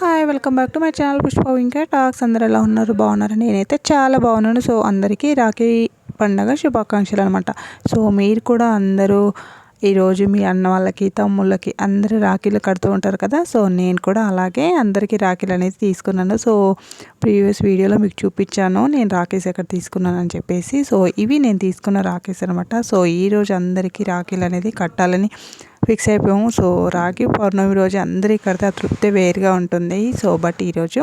Hi welcome back to my channel Pushpa ఇంకా talks. అందరు ఎలా ఉన్నారు? బాగున్నారు? నేనైతే చాలా బాగున్నాను. సో అందరికీ రాఖీ పండగ శుభాకాంక్షలు అనమాట సో మీరు కూడా అందరూ ఈరోజు మీ అన్న వాళ్ళకి తమ్ముళ్ళకి అందరూ రాఖీలు కడుతూ ఉంటారు కదా? సో నేను కూడా అలాగే అందరికీ రాఖీలు అనేది తీసుకున్నాను. సో ప్రీవియస్ వీడియోలో మీకు చూపించాను. నేను రాఖీస్ ఎక్కడ తీసుకున్నాను అని చెప్పేసి. సో ఇవి నేను తీసుకున్న రాఖీస్ అనమాట సో ఈరోజు అందరికీ రాఖీలు అనేది కట్టాలని ఫిక్స్ అయిపోయాము. సో రాఖీ పౌర్ణమి రోజు అందరికీ కడితే ఆ తృప్తి వేరుగా ఉంటుంది. సో బట్ ఈరోజు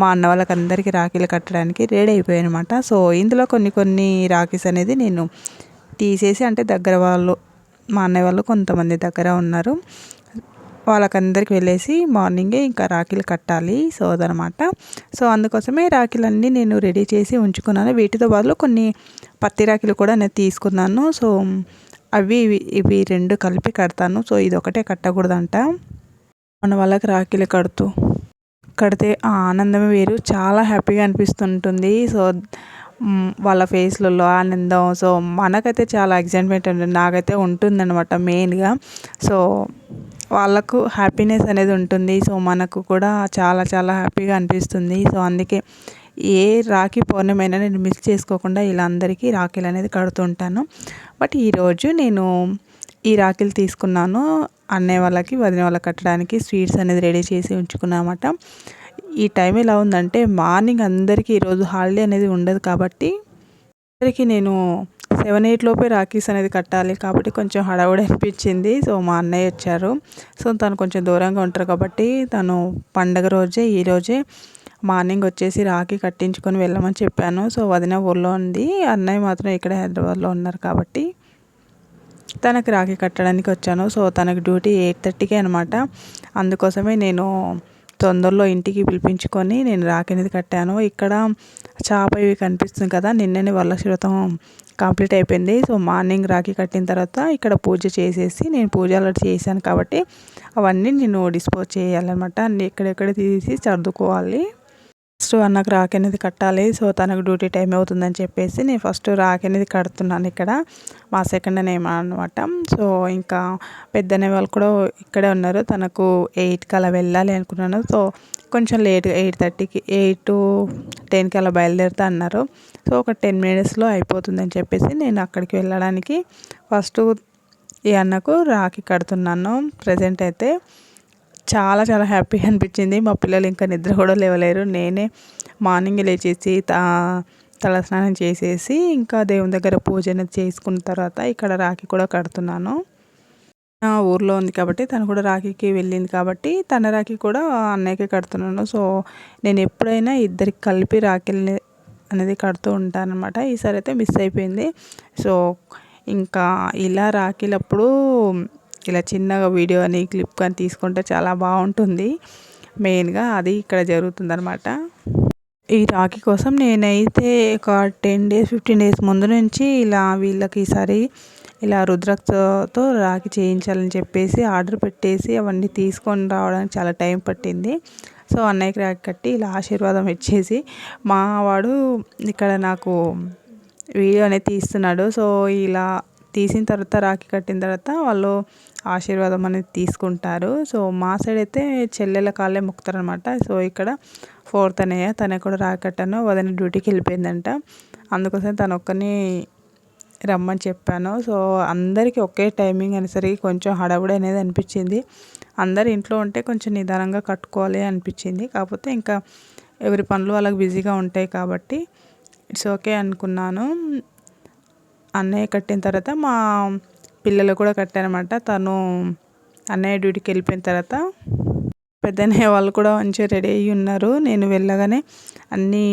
మా అన్న వాళ్ళకి అందరికీ రాఖీలు కట్టడానికి రెడీ అయిపోయాయి అనమాట సో ఇందులో కొన్ని కొన్ని రాఖీస్ అనేది నేను తీసేసి అంటే దగ్గర వాళ్ళు మా అన్నయ్య వాళ్ళు కొంతమంది దగ్గర ఉన్నారు. వాళ్ళకందరికి వెళ్ళేసి మార్నింగే ఇంకా రాఖీలు కట్టాలి. సో అదనమాట సో అందుకోసమే రాఖీలన్నీ నేను రెడీ చేసి ఉంచుకున్నాను. వీటితో బదులు కొన్ని పత్తి రాఖీలు కూడా నేను తీసుకున్నాను. సో అవి ఇవి ఇవి రెండు కలిపి కడతాను. సో ఇది ఒకటే కట్టకూడదంట. మన వాళ్ళకి రాఖీలు కడుతూ కడితే ఆ ఆనందమే వేరు. చాలా హ్యాపీగా అనిపిస్తుంటుంది. సో వాళ్ళ ఫేస్లలో ఆనందం. సో మనకైతే చాలా ఎగ్జైట్మెంట్ ఉంటుంది నాకైతే ఉంటుందన్నమాట మెయిన్గా. సో వాళ్ళకు హ్యాపీనెస్ అనేది ఉంటుంది. సో మనకు కూడా చాలా చాలా హ్యాపీగా అనిపిస్తుంది. సో అందుకే ఏ రాఖీ పౌర్ణమైనా నేను మిస్ చేసుకోకుండా ఇలా అందరికీ రాఖీలు అనేది కడుతుంటాను బట్ ఈరోజు నేను ఈ రాఖీలు తీసుకున్నాను. అన్నయ్య వాళ్ళకి వదిన వాళ్ళకి కట్టడానికి స్వీట్స్ అనేది రెడీ చేసి ఉంచుకున్నామట. ఈ టైం ఎలా ఉందంటే మార్నింగ్ అందరికీ ఈరోజు హాలిడే అనేది ఉండదు కాబట్టి అందరికీ నేను సెవెన్ ఎయిట్ లోపే రాఖీస్ అనేది కట్టాలి కాబట్టి కొంచెం హడావుడి అనిపించింది. సో మా అన్నయ్య వచ్చారు. సో తను కొంచెం దూరంగా ఉంటారు కాబట్టి తను పండగ రోజే ఈరోజే మార్నింగ్ వచ్చేసి రాఖీ కట్టించుకొని వెళ్ళమని చెప్పాను. సో వదిన ఊళ్ళో ఉంది. అన్నయ్య మాత్రం ఇక్కడ హైదరాబాద్లో ఉన్నారు కాబట్టి తనకి రాఖీ కట్టడానికి వచ్చాను. సో తనకు డ్యూటీ ఎయిట్ థర్టీకే అనమాట అందుకోసమే నేను తొందరలో ఇంటికి పిలిపించుకొని నేను రాఖీ అనేది కట్టాను. ఇక్కడ చాప ఇవి కనిపిస్తుంది కదా నిన్ననే వరలక్ష్మి కంప్లీట్ అయిపోయింది. సో మార్నింగ్ రాఖీ కట్టిన తర్వాత ఇక్కడ పూజ చేసేసి నేను పూజ అలర్ట్ చేశాను కాబట్టి అవన్నీ నేను డిస్పోజ్ చేయాలన్నమాట. అన్నీ ఎక్కడెక్కడ తీసి సర్దుకోవాలి. ఫస్ట్ అన్నకు రాఖీ అనేది కట్టాలి. సో తనకు డ్యూటీ టైం అవుతుందని చెప్పేసి నేను ఫస్ట్ రాఖీ అనేది కడుతున్నాను ఇక్కడ. మా సెకండ్ నేమ్ అనమాట సో ఇంకా పెద్దనే వాళ్ళు కూడా ఇక్కడే ఉన్నారు. తనకు ఎయిట్కి అలా వెళ్ళాలి అనుకున్నాను. సో కొంచెం లేట్గా ఎయిట్ థర్టీకి ఎయిట్ టు టెన్కి అలా బయలుదేరుతా అన్నారు. సో ఒక టెన్ మినిట్స్లో అయిపోతుందని చెప్పేసి నేను అక్కడికి వెళ్ళడానికి ఫస్ట్ ఈ అన్నకు రాఖీ కడుతున్నాను. ప్రజెంట్ అయితే చాలా చాలా హ్యాపీగా అనిపించింది. మా పిల్లలు ఇంకా నిద్ర కూడా లేవలేరు. నేనే మార్నింగ్ లేచేసి తలస్నానం చేసేసి ఇంకా దేవుని దగ్గర పూజ అనేది చేసుకున్న తర్వాత ఇక్కడ రాఖీ కూడా కడుతున్నాను. ఊర్లో ఉంది కాబట్టి తను కూడా రాఖీకి వెళ్ళింది కాబట్టి తన రాఖీ కూడా అన్నయ్యకి కడుతున్నాను. సో నేను ఎప్పుడైనా ఇద్దరికి కలిపి రాఖీలు అనేది కడుతూ ఉంటాను అనమాట ఈసారి అయితే మిస్ అయిపోయింది. సో ఇంకా ఇలా రాఖీలప్పుడు ఇలా చిన్నగా వీడియో అని క్లిప్ కానీ తీసుకుంటే చాలా బాగుంటుంది. మెయిన్గా అది ఇక్కడ జరుగుతుందనమాట ఈ రాఖీ కోసం నేనైతే ఒక టెన్ డేస్ ఫిఫ్టీన్ డేస్ ముందు నుంచి ఇలా వీళ్ళకి ఈసారి ఇలా రుద్రాక్షతో రాఖీ చేయించాలని చెప్పేసి ఆర్డర్ పెట్టేసి అవన్నీ తీసుకొని రావడానికి చాలా టైం పట్టింది. సో అన్నయ్యకి రాఖీ కట్టి ఇలా ఆశీర్వాదం ఇచ్చేసి మా వాడు ఇక్కడ నాకు వీడియో అనేది తీస్తున్నాడు. సో ఇలా తీసిన తర్వాత రాఖీ కట్టిన తర్వాత వాళ్ళు ఆశీర్వాదం అనేది తీసుకుంటారు. సో మా సైడ్ అయితే చెల్లెల కాళ్ళే మొక్కుతారనమాట. సో ఇక్కడ ఫోర్త్ అనయ్య తన కూడా రాఖీ కట్టాను. వదిన డ్యూటీకి వెళ్ళిపోయిందంట. అందుకోసం తను ఒక్కని రమ్మని చెప్పాను. సో అందరికీ ఒకే టైమింగ్ అనేసరికి కొంచెం హడావుడి అనేది అనిపించింది. అందరు ఇంట్లో ఉంటే కొంచెం నిదానంగా కట్టుకోవాలి అనిపించింది. కాకపోతే ఇంకా ఎవరి పనులు వాళ్ళకి బిజీగా ఉంటాయి కాబట్టి ఇట్స్ ఓకే అనుకున్నాను. అన్నయ్య కట్టిన తర్వాత మా పిల్లలు కూడా కట్టారనమాట తను అన్నయ్య డ్యూటీకి వెళ్ళిపోయిన తర్వాత పెద్దనే వాళ్ళు కూడా మంచిగా రెడీ అయ్యి ఉన్నారు. నేను వెళ్ళగానే అన్నీ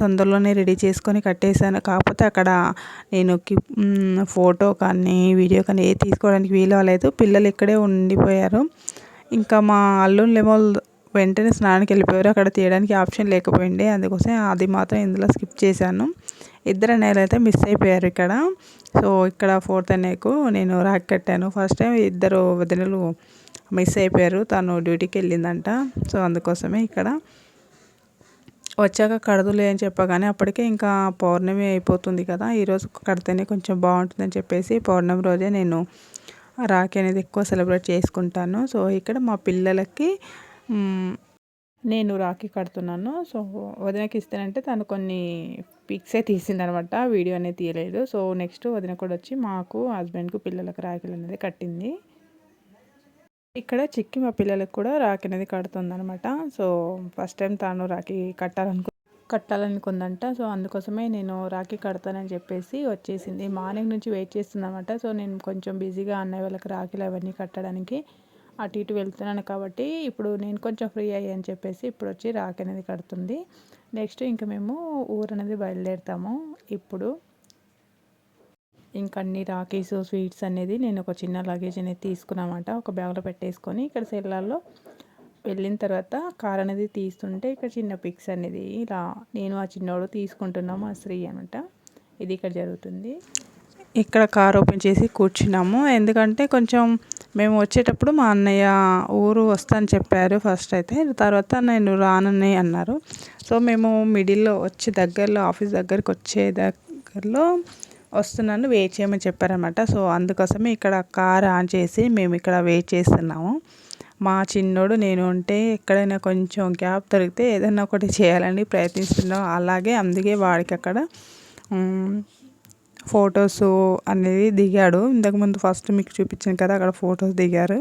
తొందరలోనే రెడీ చేసుకొని కట్టేశాను. కాకపోతే అక్కడ నేను ఫోటో కానీ వీడియో కానీ ఏ తీసుకోవడానికి వీలు అవ్వలేదు. పిల్లలు ఇక్కడే ఉండిపోయారు. ఇంకా మా అల్లుళ్ళేమో వెంటనే స్నానానికి వెళ్ళిపోయారు. అక్కడ తీయడానికి ఆప్షన్ లేకపోయింది. అందుకోసం అది మాత్రం ఇందులో స్కిప్ చేశాను. ఇద్దరు అన్నయ్యలు అయితే మిస్ అయిపోయారు ఇక్కడ. సో ఇక్కడ ఫోర్త్ అన్నయ్యకు నేను రాక్ కట్టాను. ఫస్ట్ టైం ఇద్దరు వదినలు మిస్ అయిపోయారు. తను డ్యూటీకి వెళ్ళిందంట. సో అందుకోసమే ఇక్కడ. వచ్చాక కడదులే అని చెప్పగానే అప్పటికే ఇంకా పౌర్ణమి అయిపోతుంది కదా. ఈరోజు కడితేనే కొంచెం బాగుంటుందని చెప్పేసి పౌర్ణమి రోజే నేను రాఖీ అనేది ఎక్కువ సెలబ్రేట్ చేసుకుంటాను. సో ఇక్కడ మా పిల్లలకి నేను రాఖీ కడుతున్నాను. సో వదినకి ఇస్తానంటే తను కొన్ని పిక్సే తీసిందనమాట. వీడియో అనేది తీయలేదు. సో నెక్స్ట్ వదిన కూడా వచ్చి మాకు హస్బెండ్కు పిల్లలకు రాఖీలు అనేది కట్టింది. ఇక్కడ చిక్కి మా పిల్లలకు కూడా రాఖీ అనేది కడుతుందనమాట. సో ఫస్ట్ టైం తాను రాఖీ కట్టాలనుకు కట్టాలనుకుందంట. సో అందుకోసమే నేను రాఖీ కడతానని చెప్పేసి వచ్చేసింది. మార్నింగ్ నుంచి వెయిట్ చేస్తుందన్నమాట సో నేను కొంచెం బిజీగా అన్నయ్య వాళ్ళకి రాఖీలు అవన్నీ కట్టడానికి అటు ఇటు వెళ్తున్నాను కాబట్టి ఇప్పుడు నేను కొంచెం ఫ్రీ అయ్యాని చెప్పేసి ఇప్పుడు వచ్చి రాఖీ అనేది కడుతుంది. నెక్స్ట్ ఇంకా మేము ఊరు అనేది బయలుదేరుతాము. ఇప్పుడు ఇంకా అన్ని రాకీస్ స్వీట్స్ అనేది నేను ఒక చిన్న లగేజ్ అనేది తీసుకున్నామంట ఒక బ్యాగ్లో పెట్టేసుకొని ఇక్కడ సెల్లాల్లో వెళ్ళిన తర్వాత కార్ అనేది తీస్తుంటే ఇక్కడ చిన్న పిక్స్ అనేది ఇలా నేను ఆ చిన్నోడు తీసుకుంటున్నాము ఆ శ్రీ అనమాట. ఇది ఇక్కడ జరుగుతుంది. ఇక్కడ కార్ ఓపెన్ చేసి కూర్చున్నాము. ఎందుకంటే కొంచెం మేము వచ్చేటప్పుడు మా అన్నయ్య ఊరు వస్తాను చెప్పారు ఫస్ట్ అయితే. తర్వాత నేను రానని అన్నారు. సో మేము మిడిల్లో వచ్చి దగ్గరలో ఆఫీస్ దగ్గరికి వచ్చే దగ్గరలో వస్తున్నాను వెయిట్ చేయమని చెప్పారనమాట సో అందుకోసమే ఇక్కడ కార్ ఆన్ చేసి మేము ఇక్కడ వెయిట్ చేస్తున్నాము. మా చిన్నోడు నేను ఉంటే ఎక్కడైనా కొంచెం గ్యాప్ దొరికితే ఏదైనా ఒకటి చేయాలని ప్రయత్నిస్తున్నాం. అలాగే అందుకే వాడికి అక్కడ ఫొటోస్ అనేది దిగాడు. ఇంతకుముందు ఫస్ట్ మీకు చూపించాను కదా అక్కడ ఫొటోస్ దిగారు.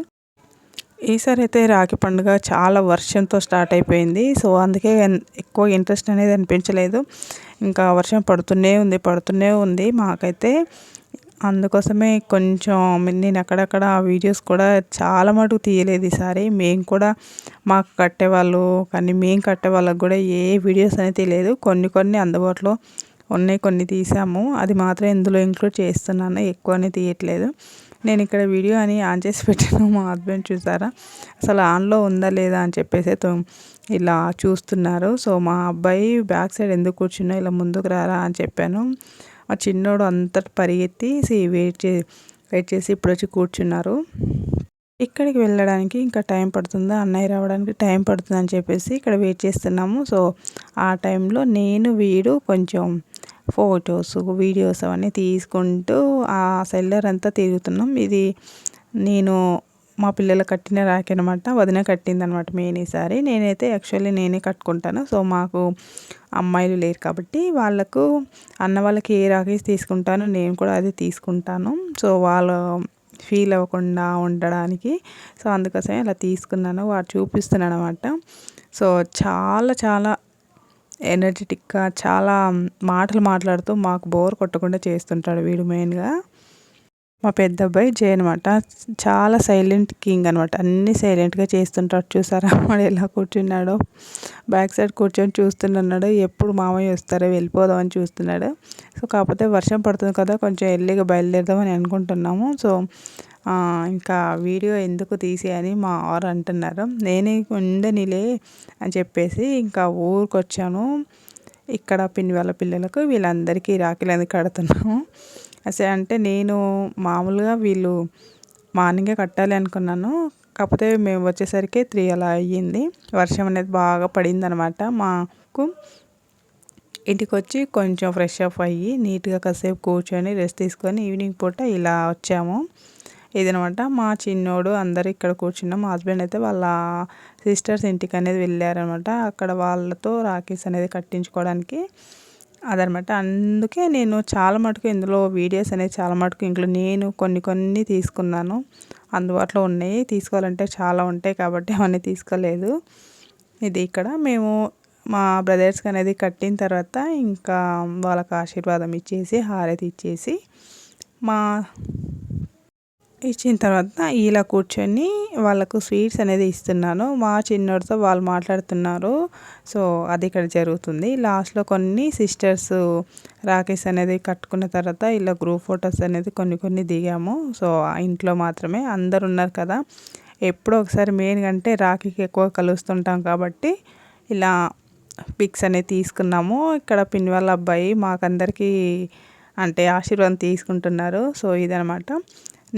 ఈసారి అయితే రాఖీ పండుగ చాలా వర్షంతో స్టార్ట్ అయిపోయింది. సో అందుకే ఎక్కువ ఇంట్రెస్ట్ అనేది అనిపించలేదు. ఇంకా వర్షం పడుతూనే ఉంది పడుతూనే ఉంది మాకైతే. అందుకోసమే కొంచెం నేను అక్కడక్కడ వీడియోస్ కూడా చాలా మటుకు తీయలేదు ఈసారి. మేము కూడా మాకు కట్టేవాళ్ళు కానీ మేము కట్టే వాళ్ళకు కూడా ఏ వీడియోస్ అనేది తెలియదు కొన్ని కొన్ని అందుబాటులో ఉన్నాయి కొన్ని తీసాము. అది మాత్రం ఇందులో ఇంక్లూడ్ చేస్తున్నాను ఎక్కువ తీయట్లేదు. నేను ఇక్కడ వీడియో అని ఆన్ చేసి పెట్టాను మా హస్బెండ్ చూసారా? అసలు ఆన్లో ఉందా లేదా అని చెప్పేసి ఇలా చూస్తున్నారు. సో మా అబ్బాయి బ్యాక్ సైడ్ ఎందుకు కూర్చున్నా ఇలా ముందుకు రారా అని చెప్పాను. మా చిన్నోడు అంత పరిగెత్తి వెయిట్ చే వెయిట్ చేసి ఇప్పుడు వచ్చి కూర్చున్నారు. ఇక్కడికి వెళ్ళడానికి ఇంకా టైం పడుతుందా? అన్నయ్య రావడానికి టైం పడుతుంది అని చెప్పేసి ఇక్కడ వెయిట్ చేస్తున్నాము. సో ఆ టైంలో నేను వీడు కొంచెం ఫొటోస్ వీడియోస్ అవన్నీ తీసుకుంటూ ఆ సెల్లర్ అంతా తిరుగుతున్నాం. ఇది నేను మా పిల్లలు కట్టిన రాఖీ అనమాట వదిన కట్టిందనమాట మెయిన్ ఈసారి. నేనైతే యాక్చువల్లీ నేనే కట్టుకుంటాను. సో మాకు అమ్మాయిలు లేరు కాబట్టి వాళ్ళకు అన్న వాళ్ళకి ఏ రాకేజ్ తీసుకుంటానో నేను కూడా అది తీసుకుంటాను. సో వాళ్ళు ఫీల్ అవ్వకుండా ఉండడానికి. సో అందుకోసమే అలా తీసుకున్నాను. వాడు చూపిస్తున్నాను అనమాట సో చాలా చాలా ఎనర్జెటిక్గా చాలా మాటలు మాట్లాడుతూ మాకు బోర్ కొట్టకుండా చేస్తుంటాడు వీడు మెయిన్గా మా పెద్ద అబ్బాయి జే అనమాట చాలా సైలెంట్ కింగ్ అనమాట అన్నీ సైలెంట్గా చేస్తుంటాడు. చూసారా? వాడు ఎలా కూర్చున్నాడో. బ్యాక్ సైడ్ కూర్చొని చూస్తున్నాడు ఎప్పుడు మామయ్య వస్తారో? వెళ్ళిపోదాం అని చూస్తున్నాడు. సో కాకపోతే వర్షం పడుతుంది కదా కొంచెం ఎల్లిగా బయలుదేరదామని అనుకుంటున్నాము. సో ఇంకా వీడియో ఎందుకు తీసి అని మా ఆరు అంటున్నారు. నేనే ఉండనిలే అని చెప్పేసి ఇంకా ఊరికి వచ్చాను ఇక్కడ పిన్ని వాళ్ళ పిల్లలకు వీళ్ళందరికీ రాఖీలని కడుతున్నాము. అసలు అంటే నేను మామూలుగా వీళ్ళు మార్నింగే కట్టాలి అనుకున్నాను. కాకపోతే మేము వచ్చేసరికి త్రీ అలా అయ్యింది. వర్షం అనేది బాగా పడింది అనమాట మాకు ఇంటికి వచ్చి కొంచెం ఫ్రెష్ అప్ అయ్యి నీట్గా కాసేపు కూర్చొని రెస్ట్ తీసుకొని ఈవినింగ్ పూట ఇలా వచ్చాము. ఇదనమాట. మా చిన్నోడు అందరు ఇక్కడ కూర్చున్నాం. మా హస్బెండ్ అయితే వాళ్ళ సిస్టర్స్ ఇంటికి అనేది వెళ్ళారనమాట. అక్కడ వాళ్ళతో రాఖీస్ అనేది కట్టించుకోవడానికి అదనమాట. అందుకే నేను చాలా మటుకు ఇందులో వీడియోస్ అనేవి చాలా మటుకు ఇంట్లో నేను కొన్ని కొన్ని తీసుకున్నాను. అందుబాటులో ఉన్నాయి. తీసుకోవాలంటే చాలా ఉంటాయి కాబట్టి అవన్నీ తీసుకోలేదు. ఇది ఇక్కడ మేము మా బ్రదర్స్కి అనేది కట్టిన తర్వాత ఇంకా వాళ్ళకి ఆశీర్వాదం ఇచ్చేసి హారతి ఇచ్చేసి మా ఇచ్చిన తర్వాత ఇలా కూర్చొని వాళ్ళకు స్వీట్స్ అనేది ఇస్తున్నాను. మా చిన్నోడితో వాళ్ళు మాట్లాడుతున్నారు. సో అది ఇక్కడ జరుగుతుంది. లాస్ట్లో కొన్ని సిస్టర్స్ రాకేష్ అనేది కట్టుకున్న తర్వాత ఇలా గ్రూప్ ఫొటోస్ అనేది కొన్ని కొన్ని దిగాము. సో ఇంట్లో మాత్రమే అందరు ఉన్నారు కదా. ఎప్పుడో ఒకసారి మెయిన్ అంటే రాఖీకి ఎక్కువ కలుస్తుంటాం కాబట్టి ఇలా పిక్స్ అనేది తీసుకున్నాము. ఇక్కడ పిన్ వాళ్ళ అబ్బాయి మాకందరికీ అంటే ఆశీర్వాదం తీసుకుంటున్నారు. సో ఇదనమాట.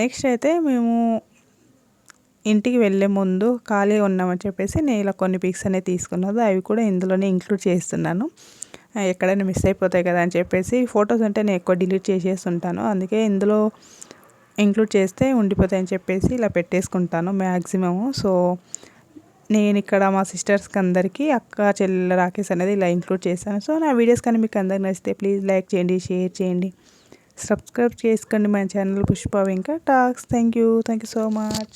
నెక్స్ట్ అయితే మేము ఇంటికి వెళ్ళే ముందు ఖాళీ ఉన్నామని చెప్పేసి నేను ఇలా కొన్ని పిక్స్ అనేవి తీసుకున్నాను. అవి కూడా ఇందులోనే ఇంక్లూడ్ చేస్తున్నాను. ఎక్కడైనా మిస్ అయిపోతాయి కదా అని చెప్పేసి ఫొటోస్ అంటే నేను ఎక్కువ డిలీట్ చేసేస్తుంటాను. అందుకే ఇందులో ఇంక్లూడ్ చేస్తే ఉండిపోతాయని చెప్పేసి ఇలా పెట్టేసుకుంటాను మ్యాక్సిమము సో నేను ఇక్కడ మా సిస్టర్స్కి అందరికీ అక్క చెల్లెల రాకేస్ అనేది ఇలా ఇంక్లూడ్ చేశాను సో నా వీడియోస్ కానీ మీకు అందరికి నచ్చితే ప్లీజ్ లైక్ చేయండి షేర్ చేయండి. సబ్స్క్రైబ్ చేసుకోండి మన channel Pushpa Venkat talks. Thank you thank you so much.